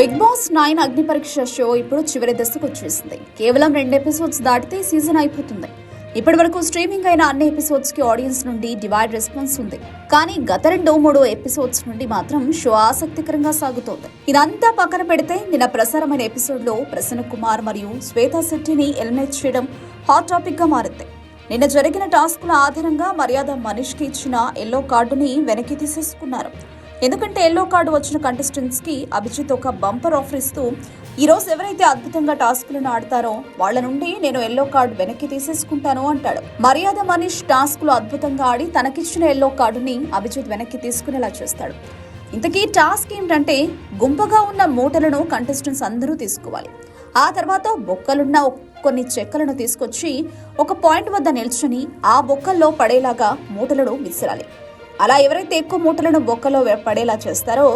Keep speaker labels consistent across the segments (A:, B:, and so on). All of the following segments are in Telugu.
A: బిగ్ బాస్ నైన్ అగ్ని పరీక్ష షో ఇప్పుడు చివరి దశకు వచ్చేసింది. కేవలం రెండు ఎపిసోడ్స్ దాటితే సీజన్ అయిపోతుంది. ఇప్పటి వరకు స్ట్రీమింగ్ అయిన అన్ని ఎపిసోడ్స్కి ఆడియన్స్ నుండి డివైడ్ రెస్పాన్స్ ఉంది. కానీ గత రెండు మూడు ఎపిసోడ్స్ నుండి మాత్రం షో ఆసక్తికరంగా సాగుతోంది. ఇదంతా పక్కన పెడితే నిన్న ప్రసారమైన ఎపిసోడ్లో ప్రసన్న కుమార్ మరియు శ్వేతా శెట్టిని ఎలిమినేట్ చేయడం హాట్ టాపిక్గా మారింది. నిన్న జరిగిన టాస్కుల ఆధారంగా మర్యాద మనీష్కి ఇచ్చిన ఎల్లో కార్డుని వెనక్కి తీసేసుకున్నారు. ఎందుకంటే ఎల్లో కార్డు వచ్చిన కంటెస్టెంట్స్కి అభిజిత్ ఒక బంపర్ ఆఫర్ ఇస్తూ ఈ రోజు ఎవరైతే అద్భుతంగా టాస్కులను ఆడతారో వాళ్ళ నుండి నేను ఎల్లో కార్డు వెనక్కి తీసేసుకుంటాను అంటాడు. మర్యాద మనీష్ టాస్కులు అద్భుతంగా ఆడి తనకిచ్చిన ఎల్లో కార్డుని అభిజిత్ వెనక్కి తీసుకునేలా చేస్తాడు. ఇంతకీ టాస్క్ ఏంటంటే గుంపగా ఉన్న మూటలను కంటెస్టెంట్స్ అందరూ తీసుకోవాలి. ఆ తర్వాత బొక్కలున్న కొన్ని చెక్కలను తీసుకొచ్చి ఒక పాయింట్ వద్ద నిల్చుని ఆ బొక్కల్లో పడేలాగా మూటలను విసిరాలి. అలా ఎవరైతే ఎక్కువ మూటలను బొక్కలో పడేలా చేస్తారో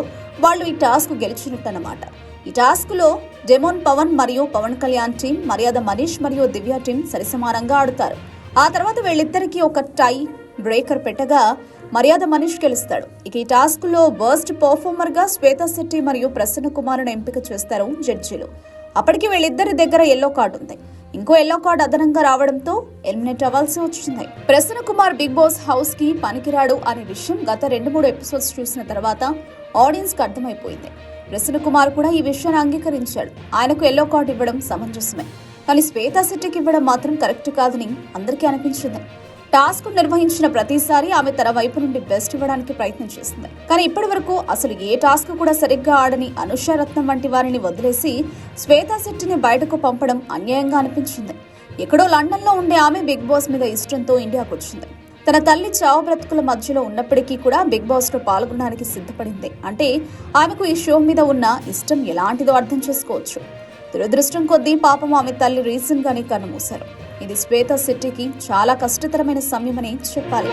A: వాళ్ళు ఈ టాస్క్ గెలిచినట్టన్నమాట. ఈ టాస్క్లో డెమోన్ పవన్ మరియు పవన్ కళ్యాణ్ టీం మర్యాద మనీష్ మరియు దివ్య టీం సరిసమానంగా ఆడుతారు. ఆ తర్వాత వీళ్ళిద్దరికీ ఒక టై బ్రేకర్ పెట్టగా మర్యాద మనీష్ గెలుస్తాడు. ఇక ఈ టాస్క్లో వర్స్ట్ పర్ఫార్మర్గా శ్వేతా శెట్టి మరియు ప్రసన్న కుమార్ను ఎంపిక చేస్తారు జడ్జీలు. అప్పటికి వీళ్ళిద్దరి దగ్గర ఎల్లో కార్డు ఉంది ఇంకో ఎల్లో కార్డు అదనంగా రావడంతో ఎలిమినేట్ అవ్వాల్సి వచ్చింది. ప్రసన్న కుమార్ బిగ్ బాస్ హౌస్కి పనికిరాడు అనే విషయం గత రెండు మూడు ఎపిసోడ్స్ చూసిన తర్వాత ఆడియన్స్కి అర్థమైపోయింది. ప్రసన్న కుమార్ కూడా ఈ విషయాన్ని అంగీకరించాడు. ఆయనకు ఎల్లో కార్డు ఇవ్వడం సమంజసమే. కానీ శ్వేతా శెట్టికి ఇవ్వడం మాత్రం కరెక్ట్ కాదని అందరికీ అనిపించింది. టాస్క్ నిర్వహించిన ప్రతిసారి ఆమె తన వైపు నుండి బెస్ట్ ఇవ్వడానికి ప్రయత్నం చేసింది. కానీ ఇప్పటి వరకు అసలు ఏ టాస్క్ కూడా సరిగ్గా ఆడని అనుష రత్నం వంటి వారిని వదిలేసి శ్వేతా శెట్టిని బయటకు పంపడం అన్యాయంగా అనిపించింది. ఎక్కడో లండన్లో ఉండే ఆమె బిగ్ బాస్ మీద ఇష్టంతో ఇండియాకు వచ్చింది. తన తల్లి చావు బ్రతుకుల మధ్యలో ఉన్నప్పటికీ కూడా బిగ్ బాస్లో పాల్గొనడానికి సిద్ధపడింది. అంటే ఆమెకు ఈ షో మీద ఉన్న ఇష్టం ఎలాంటిదో అర్థం చేసుకోవచ్చు. దురదృష్టం కొద్దీ పాపం ఆమె తల్లి రీసెంట్ గానే కన్నుమూశారు ఇది శ్వేత శెట్టికి చాలా కష్టతరమైన సమయమని చెప్పాలి.